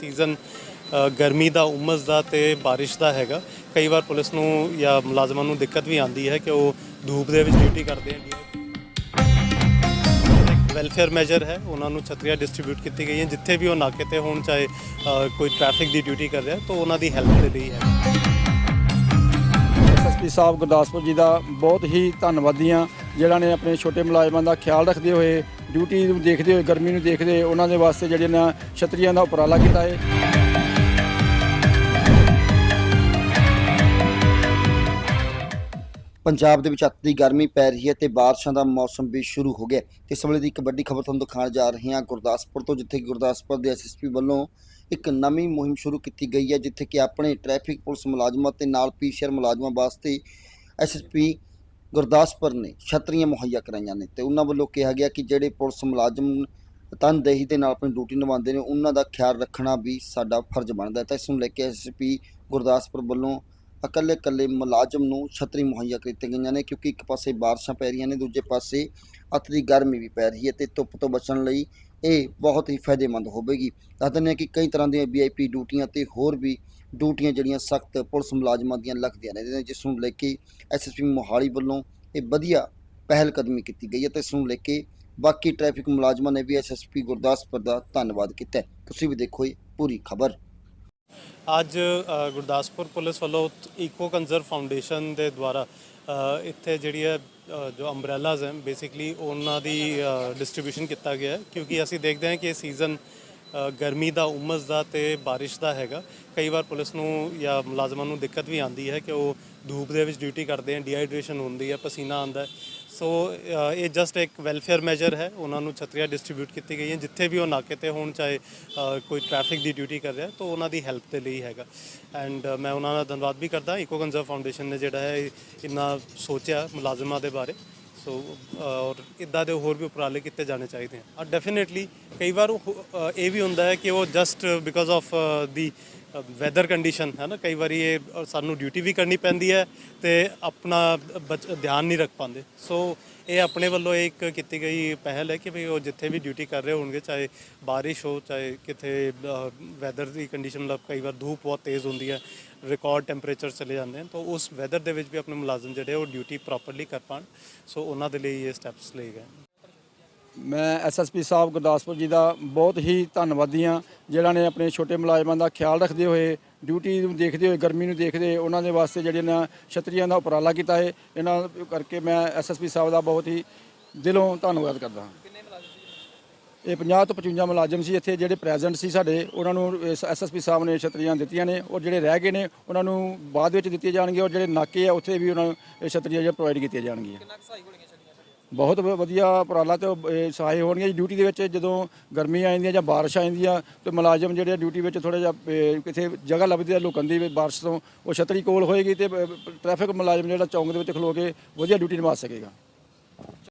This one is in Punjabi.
ਸੀਜ਼ਨ ਗਰਮੀ ਦਾ, ਉਮਸ ਦਾ ਤੇ ਬਾਰਿਸ਼ ਦਾ ਹੈਗਾ। ਕਈ ਵਾਰ ਪੁਲਿਸ ਨੂੰ ਜਾਂ ਮੁਲਾਜ਼ਮਾਂ ਨੂੰ ਦਿੱਕਤ ਵੀ ਆਉਂਦੀ ਹੈ ਕਿ ਉਹ ਧੂਪ ਦੇ ਵਿੱਚ ਡਿਊਟੀ ਕਰਦੇ ਹੈਗੇ ਵੈਲਫੇਅਰ ਮੈਜਰ ਹੈ, ਉਹਨਾਂ ਨੂੰ ਛਤਰੀਆਂ ਡਿਸਟ੍ਰੀਬਿਊਟ ਕੀਤੀ ਗਈਆਂ, ਜਿੱਥੇ ਵੀ ਉਹ ਨਾਕੇ ਤੇ ਹੋਣ, ਚਾਹੇ ਕੋਈ ਟ੍ਰੈਫਿਕ ਦੀ ਡਿਊਟੀ ਕਰ ਰਿਹਾ, ਤਾਂ ਉਹਨਾਂ ਦੀ ਹੈਲਪ ਦੇ ਲਈ ਹੈ ਐਸਐਸਪੀ ਸਾਹਿਬ ਗੁਰਦਾਸਪੁਰ ਜੀ ਦਾ ਬਹੁਤ ਹੀ ਧੰਨਵਾਦੀ ਹਾਂ ਜਿਹੜਾ ਨੇ ਆਪਣੇ ਛੋਟੇ ਮੁਲਾਜ਼ਮਾਂ ਦਾ ਖਿਆਲ ਰੱਖਦੇ ਹੋਏ ਡਿਊਟੀ ਨੂੰ ਦੇਖਦੇ ਹੋਏ, ਗਰਮੀ ਨੂੰ ਦੇਖਦੇ ਹੋਏ ਉਹਨਾਂ ਦੇ ਵਾਸਤੇ ਜਿਹੜੇ ਨਾ ਛਤਰੀਆਂ ਦਾ ਉਪਰਾਲਾ ਕੀਤਾ ਹੈ। ਪੰਜਾਬ ਦੇ ਵਿੱਚ ਅੱਤ ਦੀ ਗਰਮੀ ਪੈ ਰਹੀ ਹੈ ਤੇ ਬਾਰਿਸ਼ਾਂ ਦਾ ਮੌਸਮ ਵੀ ਸ਼ੁਰੂ ਹੋ ਗਿਆ ਤੇ ਇਸ ਵੇਲੇ ਦੀ ਇੱਕ ਵੱਡੀ ਖਬਰ ਤੁਹਾਨੂੰ ਦਿਖਾਉਣ ਜਾ ਰਹੇ ਹਾਂ। ਗੁਰਦਾਸਪੁਰ ਤੋਂ ਜਿੱਥੇ ਕਿ ਗੁਰਦਾਸਪੁਰ ਦੇ ਐਸਐਸਪੀ ਵੱਲੋਂ ਇੱਕ ਨਵੀਂ ਮੁਹਿੰਮ ਸ਼ੁਰੂ ਕੀਤੀ ਗਈ ਹੈ, ਜਿੱਥੇ ਕਿ ਆਪਣੇ ਟ੍ਰੈਫਿਕ ਪੁਲਿਸ ਮੁਲਾਜ਼ਮਾਂ ਤੇ ਨਾਲ ਪੀਸੀਆਰ ਮੁਲਾਜ਼ਮਾਂ ਵਾਸਤੇ ਐਸਐਸਪੀ ਗੁਰਦਾਸਪੁਰ ਨੇ ਛਤਰੀਆਂ ਮੁਹੱਈਆ ਕਰਾਈਆਂ ਨੇ ਤੇ ਉਹਨਾਂ ਵੱਲੋਂ ਕਿਹਾ ਗਿਆ ਕਿ ਜਿਹੜੇ ਪੁਲਿਸ ਮੁਲਾਜ਼ਮ ਤਨਦੇਹੀ ਦੇ ਨਾਲ ਆਪਣੀ ਡਿਊਟੀ ਨਿਭਾਉਂਦੇ ਨੇ, ਉਹਨਾਂ ਦਾ ਖਿਆਲ ਰੱਖਣਾ ਵੀ ਸਾਡਾ ਫਰਜ਼ ਬਣਦਾ ਹੈ। ਤਾਂ ਇਸ ਨੂੰ ਲੈ ਕੇ ਐਸਐਸਪੀ ਗੁਰਦਾਸਪੁਰ ਵੱਲੋਂ ਇਕੱਲੇ ਇਕੱਲੇ ਮੁਲਾਜ਼ਮ ਨੂੰ ਛਤਰੀ ਮੁਹੱਈਆ ਕੀਤੀਆਂ ਗਈਆਂ ਨੇ ਕਿਉਂਕਿ ਇੱਕ ਪਾਸੇ ਬਾਰਿਸ਼ਾਂ ਪੈ ਰਹੀਆਂ ਨੇ, ਦੂਜੇ ਪਾਸੇ ਅੱਤ ਦੀ ਗਰਮੀ ਵੀ ਪੈ ਰਹੀ ਹੈ ਤੇ ਧੁੱਪ ਤੋਂ ਬਚਣ ਲਈ ਇਹ ਬਹੁਤ ਹੀ ਫਾਇਦੇਮੰਦ ਹੋਵੇਗੀ। ਦੱਸ ਦਿੰਦੇ ਹਾਂ ਕਿ ਕਈ ਤਰ੍ਹਾਂ ਦੀਆਂ ਵੀਆਈਪੀ ਡਿਊਟੀਆਂ ਤੇ ਹੋਰ ਵੀ ਡਿਊਟੀਆਂ ਜਿਹੜੀਆਂ ਸਖਤ ਪੁਲਿਸ ਮੁਲਾਜ਼ਮਾਂ ਦੀਆਂ ਲੱਗਦੀਆਂ ਨੇ, ਜਿਸ ਨੂੰ ਲੈ ਕੇ ਐਸਐਸਪੀ ਮੋਹਾਲੀ ਵੱਲੋਂ ਇਹ ਵਧੀਆ ਪਹਿਲ ਕਦਮੀ ਕੀਤੀ ਗਈ ਹੈ ਤੇ ਇਸ ਨੂੰ ਲੈ ਕੇ ਬਾਕੀ ਟ੍ਰੈਫਿਕ ਮੁਲਾਜ਼ਮਾਂ ਨੇ ਵੀ ਐਸਐਸਪੀ ਗੁਰਦਾਸਪੁਰ ਦਾ ਧੰਨਵਾਦ ਕੀਤਾ ਤੁਸੀਂ ਵੀ ਦੇਖੋ ਇਹ ਪੂਰੀ ਖਬਰ। ਅੱਜ ਗੁਰਦਾਸਪੁਰ ਪੁਲਿਸ ਵੱਲੋਂ ਈਕੋ ਕੰਜ਼ਰਵ ਫਾਊਂਡੇਸ਼ਨ ਦੇ ਦੁਆਰਾ ਇੱਥੇ ਜਿਹੜੀ ਹੈ ਜੋ ਅੰਬ੍ਰੈਲਾਜ਼ ਹਨ ਬੇਸਿਕਲੀ ਉਹਨਾਂ ਦੀ ਡਿਸਟ੍ਰੀਬਿਊਸ਼ਨ ਕੀਤਾ ਗਿਆ ਹੈ, ਕਿਉਂਕਿ ਅਸੀਂ ਦੇਖਦੇ ਹਾਂ ਕਿ ਇਹ ਸੀਜ਼ਨ ਗਰਮੀ ਦਾ, ਉਮਸ ਦਾ ਤੇ ਬਾਰਿਸ਼ ਦਾ ਹੈਗਾ। ਕਈ ਵਾਰ ਪੁਲਿਸ ਨੂੰ ਜਾਂ ਮੁਲਾਜ਼ਮਾਂ ਨੂੰ ਦਿੱਕਤ ਵੀ ਆਉਂਦੀ ਹੈ ਕਿ ਉਹ ਧੂਪ ਦੇ ਵਿੱਚ ਡਿਊਟੀ ਕਰਦੇ ਹਨ ਡੀਹਾਈਡਰੇਸ਼ਨ ਹੁੰਦੀ ਹੈ, ਪਸੀਨਾ ਆਉਂਦਾ ਹੈ। ਸੋ ਇਹ ਜਸਟ ਇੱਕ ਵੈਲਫੇਅਰ ਮੈਜਰ ਹੈ। ਉਹਨਾਂ ਨੂੰ ਛਤਰੀਆਂ ਡਿਸਟ੍ਰੀਬਿਊਟ ਕੀਤੀ ਗਈਆਂ। ਜਿੱਥੇ ਵੀ ਉਹ ਨਾਕੇ ਤੇ ਹੋਣ ਚਾਹੇ ਕੋਈ ਟ੍ਰੈਫਿਕ ਦੀ ਡਿਊਟੀ ਕਰ ਰਿਹਾ ਤਾਂ ਉਹਨਾਂ ਦੀ ਹੈਲਪ ਦੇ ਲਈ ਹੈਗਾ। ਐਂਡ ਮੈਂ ਉਹਨਾਂ ਦਾ ਧੰਨਵਾਦ ਵੀ ਕਰਦਾ। ਇਕੋ ਕੰਜ਼ਰਵ ਫਾਊਂਡੇਸ਼ਨ ਨੇ ਜਿਹੜਾ ਹੈ ਇੰਨਾ ਸੋਚਿਆ ਮੁਲਾਜ਼ਮਾਂ ਦੇ ਬਾਰੇ। ਸੋ ਔਰ ਇਦਾਂ ਦੇ ਹੋਰ ਵੀ ਉਪਰਾਲੇ ਕੀਤੇ ਜਾਣੇ ਚਾਹੀਦੇ ਆ। ਡੈਫੀਨਿਟਲੀ ਕਈ ਵਾਰ ਉਹ, ਇਹ ਵੀ ਹੁੰਦਾ ਹੈ ਕਿ ਉਹ just because of the weather condition ਹੈ ਨਾ ਕਈ ਵਾਰੀ ਇਹ ਸਾਨੂੰ ਡਿਊਟੀ ਵੀ ਕਰਨੀ ਪੈਂਦੀ ਹੈ ਤੇ ਆਪਣਾ ਬਚ- ਧਿਆਨ ਨਹੀਂ ਰੱਖ ਪਾਉਂਦੇ ਸੋ ਇਹ ਆਪਣੇ ਵੱਲੋਂ ਇੱਕ ਕੀਤੀ ਗਈ ਪਹਿਲ ਹੈ ਕਿ ਵੀ ਉਹ ਜਿੱਥੇ ਵੀ ਡਿਊਟੀ ਕਰ ਰਹੇ ਹੋਣਗੇ ਚਾਹੇ ਬਾਰਿਸ਼ ਹੋ ਚਾਹੇ ਕਿਤੇ ਵੈਦਰ ਦੀ ਕੰਡੀਸ਼ਨ ਮਤਲਬ ਕਈ ਵਾਰ ਧੂਪ ਬਹੁਤ ਤੇਜ਼ ਹੁੰਦੀ ਹੈ ਰਿਕਾਰਡ ਟੈਂਪਰੇਚਰ ਚਲੇ ਜਾਂਦੇ ਹਨ ਤਾਂ ਉਸ ਵੈਦਰ ਦੇ ਵਿੱਚ ਵੀ ਆਪਣੇ ਮੁਲਾਜ਼ਮ ਜਿਹੜੇ ਉਹ ਡਿਊਟੀ ਪ੍ਰੋਪਰਲੀ ਕਰ ਪਾਣ ਸੋ ਉਹਨਾਂ ਦੇ ਲਈ ਇਹ ਸਟੈਪਸ ਲਏ ਗਏ ਮੈਂ ਐਸਐਸਪੀ ਸਾਹਿਬ ਗੁਰਦਾਸਪੁਰ ਜੀ ਦਾ ਬਹੁਤ ਹੀ ਧੰਨਵਾਦੀ ਹਾਂ। ਜਿਹੜਾ ਨੇ ਆਪਣੇ ਛੋਟੇ ਮੁਲਾਜ਼ਮਾਂ ਦਾ ਖਿਆਲ ਰੱਖਦੇ ਹੋਏ ਡਿਊਟੀ ਨੂੰ ਦੇਖਦੇ ਹੋਏ ਗਰਮੀ ਨੂੰ ਦੇਖਦੇ ਹੋਏ ਉਹਨਾਂ ਦੇ ਵਾਸਤੇ ਜਿਹੜੇ ਨਾ ਛਤਰੀਆਂ ਦਾ ਉਪਰਾਲਾ ਕੀਤਾ ਹੈ। ਇਹਨਾਂ ਕਰਕੇ ਮੈਂ ਐਸਐਸਪੀ ਸਾਹਿਬ ਦਾ ਬਹੁਤ ਹੀ ਦਿਲੋਂ ਧੰਨਵਾਦ ਕਰਦਾ ਹਾਂ। ਇਹ 50 ਤੋਂ 55 ਮੁਲਾਜ਼ਮ ਸੀ ਇੱਥੇ ਜਿਹੜੇ ਪ੍ਰੈਜ਼ੈਂਟ ਸੀ ਸਾਡੇ। ਉਹਨਾਂ ਨੂੰ ਐਸਐਸਪੀ ਸਾਹਿਬ ਨੇ ਛਤਰੀਆਂ ਦਿੱਤੀਆਂ ਨੇ। ਔਰ ਜਿਹੜੇ ਰਹਿ ਗਏ ਨੇ ਉਹਨਾਂ ਨੂੰ ਬਾਅਦ ਵਿੱਚ ਦਿੱਤੀਆਂ ਜਾਣਗੀਆਂ। ਔਰ ਜਿਹੜੇ ਨਾਕੇ ਆ ਉੱਥੇ ਵੀ ਉਹਨਾਂ ਨੂੰ ਇਹ ਛਤਰੀਆਂ ਜਿਹੜੀਆਂ ਪ੍ਰੋਵਾਈਡ ਕੀਤੀਆਂ ਜਾਣਗੀਆਂ। ਬਹੁਤ ਵ- ਵਧੀਆ ਉਪਰਾਲਾ ਤੇ ਉਹ, ਇਹ ਸਹਾਈ ਹੋਣਗੇ ਡਿਊਟੀ ਦੇ ਵਿੱਚ ਜਦੋਂ ਗਰਮੀ ਆ ਜਾਂਦੀ ਹੈ ਜਾਂ ਬਾਰਿਸ਼ ਆ ਜਾਂਦੀ ਆ ਤੇ ਮੁਲਾਜ਼ਮ ਜਿਹੜੇ ਆ ਡਿਊਟੀ ਵਿੱਚ ਥੋੜਾ ਜਿਹਾ ਇਹ, ਕਿਤੇ ਜਗ੍ਹਾ ਲੱਭਦੀ ਆ ਲੁਕਣ ਦੀ ਵੀ ਬਾਰਿਸ਼ ਤੋਂ ਉਹ ਛਤਰੀ ਕੋਲ ਹੋਏਗੀ ਤੇ ਟ੍ਰੈਫਿਕ ਮੁਲਾਜ਼ਮ ਜਿਹੜਾ ਚੌਂਕ ਦੇ ਵਿੱਚ ਖਲੋ ਕੇ ਵਧੀਆ ਡਿਊਟੀ ਨਿਭਾ ਸਕੇਗਾ।